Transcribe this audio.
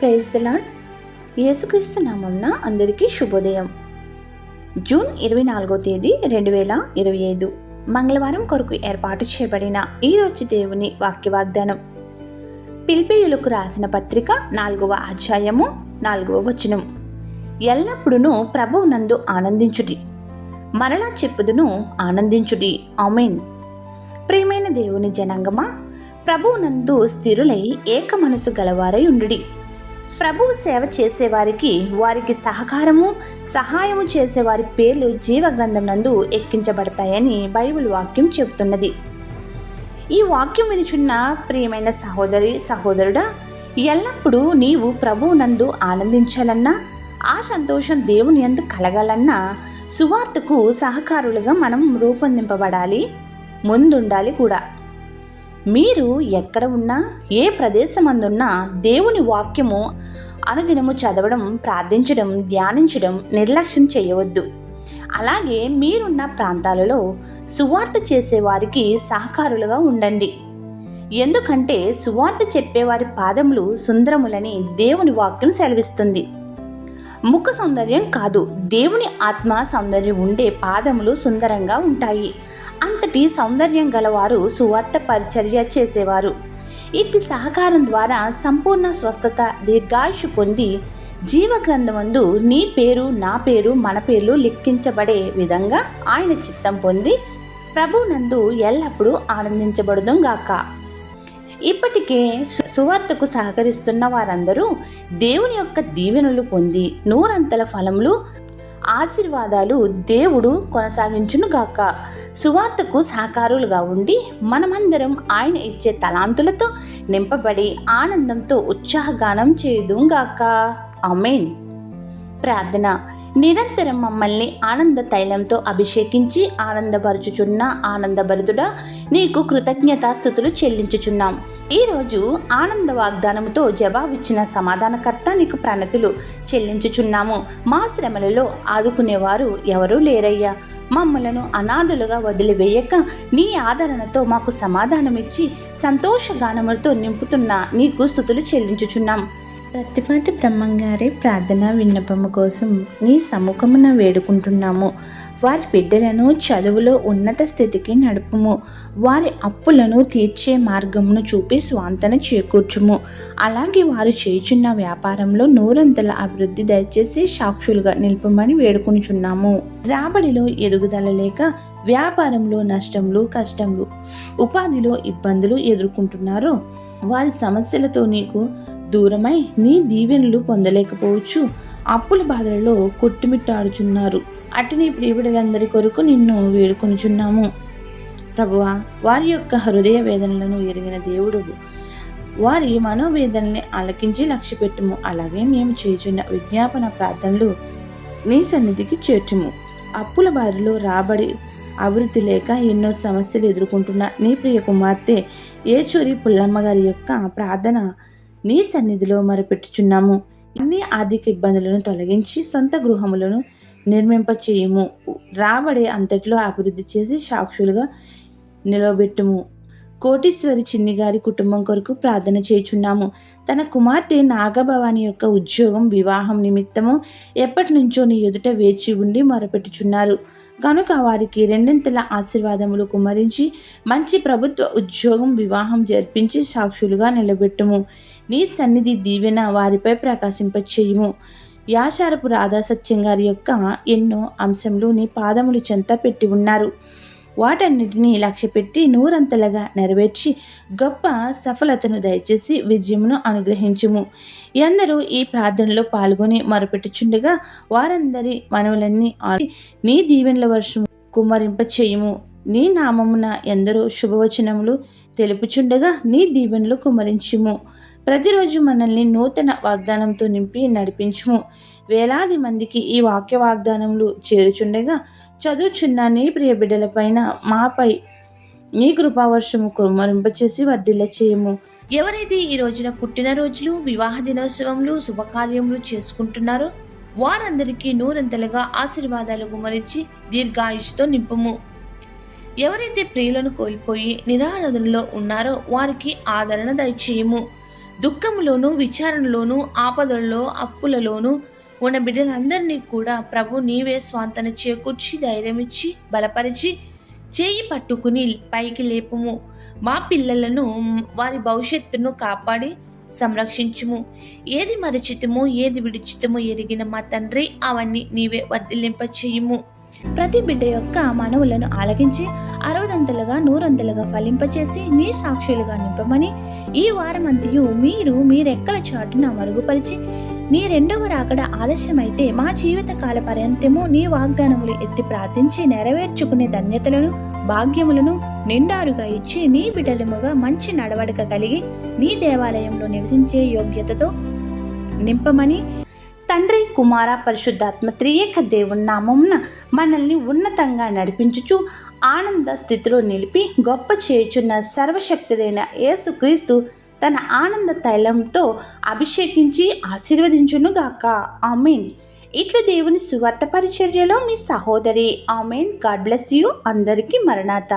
Praise the యేసుక్రీస్తు నామంన అందరికీ శుభోదయం. జూన్ ఇరవై నాలుగో తేదీ రెండు వేల ఇరవై ఐదు. మంగళవారం కొరకు ఏర్పాటు చేయబడిన ఈరోజు దేవుని వాక్య వాగ్దానం రాసిన పత్రిక నాలుగవ అధ్యాయము నాలుగవ వచనం. ఎల్లప్పుడూ ప్రభువు నందు ఆనందించుడి. మరలా చెప్పుదును ఆనందించుడి. ఆమెన్. ప్రియమైన దేవుని జనాంగమా ప్రభువు నందు స్థిరులై ఏక మనసు గలవారై ఉండుడి. ప్రభువు సేవ చేసేవారికి వారికి సహకారము సహాయము చేసేవారి పేర్లు జీవగ్రంథం నందు ఎక్కించబడతాయని బైబిల్ వాక్యం చెబుతున్నది. ఈ వాక్యం వినిచున్న ప్రియమైన సహోదరి సహోదరుడా ఎల్లప్పుడూ నీవు ప్రభువు నందు ఆనందించాలన్నా ఆ సంతోషం దేవుని యందు కలగాలన్నా సువార్తకు సహకారులుగా మనం రూపొందింపబడాలి ముందుండాలి కూడా. మీరు ఎక్కడ ఉన్నా ఏ ప్రదేశమందున్నా దేవుని వాక్యము అనుదినము చదవడం ప్రార్థించడం ధ్యానించడం నిర్లక్ష్యం చేయవద్దు. అలాగే మీరున్న ప్రాంతాలలో సువార్త చేసేవారికి సహకారులుగా ఉండండి. ఎందుకంటే సువార్త చెప్పేవారి పాదములు సుందరములని దేవుని వాక్యం సెలవిస్తుంది. ముఖ సౌందర్యం కాదు దేవుని ఆత్మ సౌందర్యం ఉండే పాదములు సుందరంగా ఉంటాయి. అంతటి సౌందర్యం గలవారు సువార్త పరిచర్య చేసేవారు. ఇట్టి సహకారం ద్వారా సంపూర్ణ స్వస్థత దీర్ఘాయుషు పొంది జీవగ్రంథమందు నీ పేరు నా పేరు మన పేర్లు లిఖించబడే విధంగా ఆయన చిత్తం పొంది ప్రభునందు ఎల్లప్పుడూ ఆనందించబడుదాం గాక. ఇప్పటికే సువార్తకు సహకరిస్తున్న వారందరూ దేవుని యొక్క దీవెనలు పొంది నూరంతల ఫలములు ఆశీర్వాదాలు దేవుడు కొనసాగించునుగాక. సువార్తకు సహకారులుగా ఉండి మనమందరం ఆయన ఇచ్చే తలాంతులతో నింపబడి ఆనందంతో ఉత్సాహగానం చేయుదుం గాక అమేన్ ప్రార్థన. నిరంతరం మమ్మల్ని ఆనంద తైలంతో అభిషేకించి ఆనందపరుచుచున్న ఆనందభరితుడా నీకు కృతజ్ఞతాస్థుతులు చెల్లించుచున్నాం. ఈరోజు ఆనంద వాగ్దానముతో జవాబిచ్చిన సమాధానకర్త నీకు ప్రణతులు చెల్లించుచున్నాము. మా శ్రమలలో ఆదుకునేవారు ఎవరూ లేరయ్యా. మమ్మలను అనాథులుగా వదిలివేయక నీ ఆదరణతో మాకు సమాధానమిచ్చి సంతోషగానములతో నింపుతున్న నీకు స్థుతులు చెల్లించుచున్నాం. ప్రతిపాటి బ్రహ్మంగారి ప్రార్థన విన్నపము కోసం నీ సముఖమున వేడుకుంటున్నాము. వారి బిడ్డలను చదువులో ఉన్నత స్థితికి నడుపుము. వారి అప్పులను తీర్చే మార్గమును చూపి స్వాంతన చేకూర్చుము. అలాగే వారు చేయుచున్న వ్యాపారంలో నూరంతల అభివృద్ధి దయచేసి సాక్షులుగా నిలుపమని వేడుకొనుచున్నాము. రాబడిలో ఎదుగుదల లేక వ్యాపారంలో నష్టములు కష్టములు ఉపాధిలో ఇబ్బందులు ఎదుర్కొంటున్నారు వారి సమస్యలతో నీకు దూరమై నీ దీవెనలు పొందలేకపోవచ్చు. అప్పుల బాధలలో కొట్టుమిట్టాడుచున్నారు. అటు నీ ప్రియబిడలందరి కొరకు నిన్ను వేడుకొనుచున్నాము. ప్రభువా వారి యొక్క హృదయ వేదనలను ఎరిగిన దేవుడు వారి మనోవేదనల్ని ఆలకించి లక్ష్య పెట్టుము. అలాగే మేము చేయుచున్న విజ్ఞాపన ప్రార్థనలు నీ సన్నిధికి చేర్చుము. అప్పుల బారిలో రాబడి అభివృద్ధి లేక ఎన్నో సమస్యలు ఎదుర్కొంటున్న నీ ప్రియ కుమార్తె ఏచూరి పుల్లమ్మ గారి యొక్క ప్రార్థన నీ సన్నిధిలో మరపెట్టుచున్నాము. అన్ని ఆర్థిక ఇబ్బందులను తొలగించి సొంత గృహములను నిర్మింపచేయము. రాబడే అంతట్లో అభివృద్ధి చేసి సాక్షులుగా నిలవబెట్టుము. కోటీశ్వరి చిన్ని గారి కుటుంబం కొరకు ప్రార్థన చేయుచున్నాము. తన కుమార్తె నాగభవాని యొక్క ఉద్యోగం వివాహం నిమిత్తము ఎప్పటి నుంచో నీ ఎదుట వేచి ఉండి మొరపెట్టుచున్నారు. కనుక వారికి రెండింతల ఆశీర్వాదములు కుమరించి మంచి ప్రభుత్వ ఉద్యోగం వివాహం జరిపించి సాక్షులుగా నిలబెట్టుము. నీ సన్నిధి దీవెన వారిపై ప్రకాశింపచేయుము. యాశారపు రాధా సత్యం గారి యొక్క ఎన్నో అంశములు నీ పాదములు చెంత పెట్టి ఉన్నారు. వాటన్నిటినీ లక్ష్యపెట్టి నూరంతలుగా నెరవేర్చి గొప్ప సఫలతను దయచేసి విజయమును అనుగ్రహించుము. ఎందరూ ఈ ప్రార్థనలో పాల్గొని మొరపెట్టుచుండగా వారందరి మనవులన్నీ ఆడి నీ దీవెనల వర్షం కుమ్మరింప చేయుము నీ నామమున ఎందరో శుభవచనములు తెలుపుచుండగా నీ దీవెనలు కుమ్మరించుము. ప్రతిరోజు మనల్ని నూతన వాగ్దానంతో నింపి నడిపించుము. వేలాది మందికి ఈ వాక్య వాగ్దానములు చేరుచుండగా చదువుచున్న నీ ప్రియ బిడ్డలపైన మాపై నీ కృపావర్షము కుమరింపచేసి వర్ధిల్ల చేయము. ఎవరైతే ఈ రోజున పుట్టినరోజులు వివాహ దినోత్సవములు శుభకార్యములు చేసుకుంటున్నారో వారందరికీ నూరంతలుగా ఆశీర్వాదాలు గుమరించి దీర్ఘాయుషుతో నింపము. ఎవరైతే ప్రియులను కోల్పోయి నిరారాధనలో ఉన్నారో వారికి ఆదరణ దయచేయము. దుఃఖంలోనూ విచారణలోనూ ఆపదల్లో అప్పులలోనూ ఉన్న బిడ్డలందరినీ కూడా ప్రభు నీవే స్వాంతన చేకూర్చి ధైర్యం ఇచ్చి బలపరిచి చేయి పట్టుకుని పైకి లేపుము. మా పిల్లలను వారి భవిష్యత్తును కాపాడి సంరక్షించుము. ఏది మరచితమో ఏది విడిచితమో ఎరిగిన మా తండ్రి అవన్నీ నీవే వర్ధిల్లింప చేయుము ప్రతి బిడ్డ యొక్క మనవులను ఆలకించి అరవదంతలుగా నూరంతలుగా ఫలింపచేసి నీ సాక్షులుగా నింపమని ఈ వారమంతయు మీరు మీరెక్కల చాటున మరుగుపరిచి నీ రెండవ రాకడ ఆలస్యమైతే మా జీవితకాల పర్యంతము నీ వాగ్దానములు ఎత్తి ప్రార్థించి నెరవేర్చుకునే ధన్యతలను భాగ్యములను నిండారుగా ఇచ్చి నీ బిడ్డలముగా మంచి నడవడిక కలిగి నీ దేవాలయంలో నివసించే యోగ్యతతో నింపమని తండ్రి కుమార పరిశుద్ధాత్మ త్రియేక దేవుని నామమున మనల్ని ఉన్నతంగా నడిపించుచు ఆనంద స్థితిలో నిలిపి గొప్ప చేయుచున్న సర్వశక్తుడైన యేసుక్రీస్తు తన ఆనంద తైలంతో అభిషేకించి ఆశీర్వదించునుగాక. ఆమెన్. ఇట్లు దేవుని సువార్త పరిచర్యలో మీ సహోదరి. ఆమెన్. God bless you. అందరికీ మరణాత.